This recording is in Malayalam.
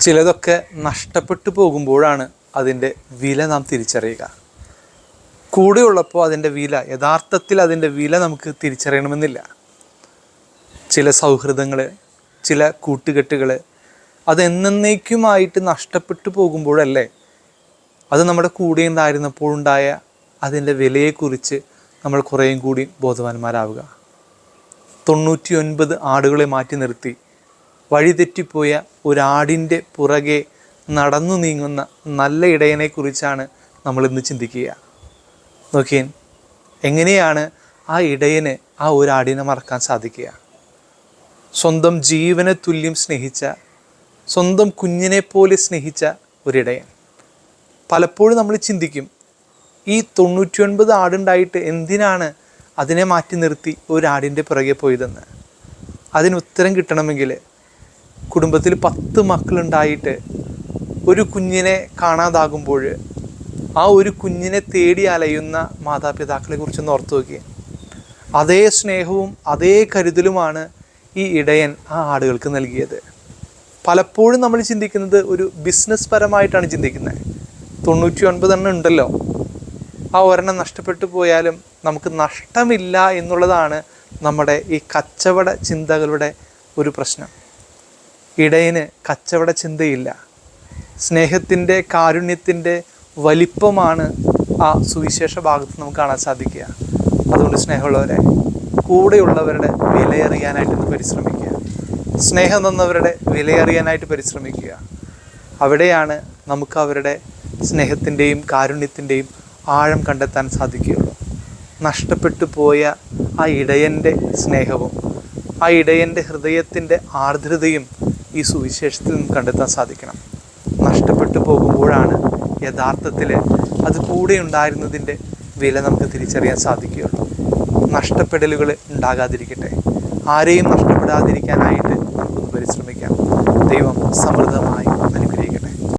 ചിലതൊക്കെ നഷ്ടപ്പെട്ടു പോകുമ്പോഴാണ് അതിന്റെ വില നാം തിരിച്ചറിയുക. കൂടെയുള്ളപ്പോൾ അതിന്റെ വില യഥാർത്ഥത്തിൽ അതിന്റെ വില നമുക്ക് തിരിച്ചറിയണമെന്നില്ല. ചില സൗഹൃദങ്ങൾ ചില കൂട്ടുകെട്ടുകൾ അതെന്നേക്കുമായിട്ട് നഷ്ടപ്പെട്ടു പോകുമ്പോഴല്ലേ അത് നമ്മുടെ കൂടെ ഉണ്ടായിരുന്നപ്പോഴുണ്ടായ അതിന്റെ വിലയെക്കുറിച്ച് നമ്മൾ കുറേയും കൂടി ബോധവാന്മാരാവുക. തൊണ്ണൂറ്റി ഒൻപത് ആടുകളെ മാറ്റി നിർത്തി വഴിതെറ്റിപ്പോയ ഒരാടിന്റെ പുറകെ നടന്നു നീങ്ങുന്ന നല്ല ഇടയനെക്കുറിച്ചാണ് നമ്മൾ ഇന്ന് ചിന്തിക്കുക. നോക്കിയൻ എങ്ങനെയാണ് ആ ഇടയന് ആ ഒരാടിനെ മറക്കാൻ സാധിക്കുക? സ്വന്തം ജീവനെ തുല്യം സ്നേഹിച്ച സ്വന്തം കുഞ്ഞിനെ പോലെ സ്നേഹിച്ച ഒരിടയൻ. പലപ്പോഴും നമ്മൾ ചിന്തിക്കും ഈ തൊണ്ണൂറ്റിയൊൻപത് ആടുണ്ടായിട്ട് എന്തിനാണ് അതിനെ മാറ്റി നിർത്തി ഒരാടിന്റെ പുറകെ പോയതെന്ന്? അതിന് ഉത്തരം കിട്ടണമെങ്കിൽ കുടുംബത്തിൽ പത്ത് മക്കളുണ്ടായിട്ട് ഒരു കുഞ്ഞിനെ കാണാതാകുമ്പോൾ ആ ഒരു കുഞ്ഞിനെ തേടി അലയുന്ന മാതാപിതാക്കളെ കുറിച്ചൊന്ന് ഓർത്തു നോക്കി അതേ സ്നേഹവും അതേ കരുതലുമാണ് ഈ ഇടയൻ ആ ആടുകൾക്ക് നൽകിയത്. പലപ്പോഴും നമ്മൾ ചിന്തിക്കുന്നത് ഒരു ബിസിനസ് പരമായിട്ടാണ് ചിന്തിക്കുന്നത്. തൊണ്ണൂറ്റി ഒൻപത് എണ്ണം ഉണ്ടല്ലോ. ആ ഒരെണ്ണം നഷ്ടപ്പെട്ടു പോയാലും നമുക്ക് നഷ്ടമില്ല എന്നുള്ളതാണ് നമ്മുടെ ഈ കച്ചവട ചിന്തകളുടെ ഒരു പ്രശ്നം. ഇടയന് കച്ചവട ചിന്തയില്ല. സ്നേഹത്തിന്റെ കാരുണ്യത്തിന്റെ വലിപ്പമാണ് ആ സുവിശേഷ ഭാഗത്ത് നമുക്ക് കാണാൻ സാധിക്കുക. അതുകൊണ്ട് സ്നേഹമുള്ളവരെ കൂടെയുള്ളവരുടെ വിലയറിയാനായിട്ട് പരിശ്രമിക്കുക. സ്നേഹം തന്നവരുടെ വിലയറിയാനായിട്ട് പരിശ്രമിക്കുക. അവിടെയാണ് നമുക്ക് അവരുടെ സ്നേഹത്തിന്റെയും കാരുണ്യത്തിന്റെയും ആഴം കണ്ടെത്താൻ സാധിക്കുകയുള്ളൂ. നഷ്ടപ്പെട്ടു പോയ ആ ഇടയന്റെ സ്നേഹവും ആ ഇടയന്റെ ഹൃദയത്തിന്റെ ആർദ്രതയും ഈ സുവിശേഷത്തിൽ നിന്ന് കണ്ടെത്താൻ സാധിക്കണം. നഷ്ടപ്പെട്ടു പോകുമ്പോഴാണ് യഥാർത്ഥത്തിൽ അത് കൂടെ ഉണ്ടായിരുന്നതിന്റെ വില നമുക്ക് തിരിച്ചറിയാൻ സാധിക്കുകയുള്ളു. നഷ്ടപ്പെടലുകൾ ഉണ്ടാകാതിരിക്കട്ടെ. ആരെയും നഷ്ടപ്പെടാതിരിക്കാനായിട്ട് നമുക്കൊന്ന് പരിശ്രമിക്കാം. ദൈവം സമ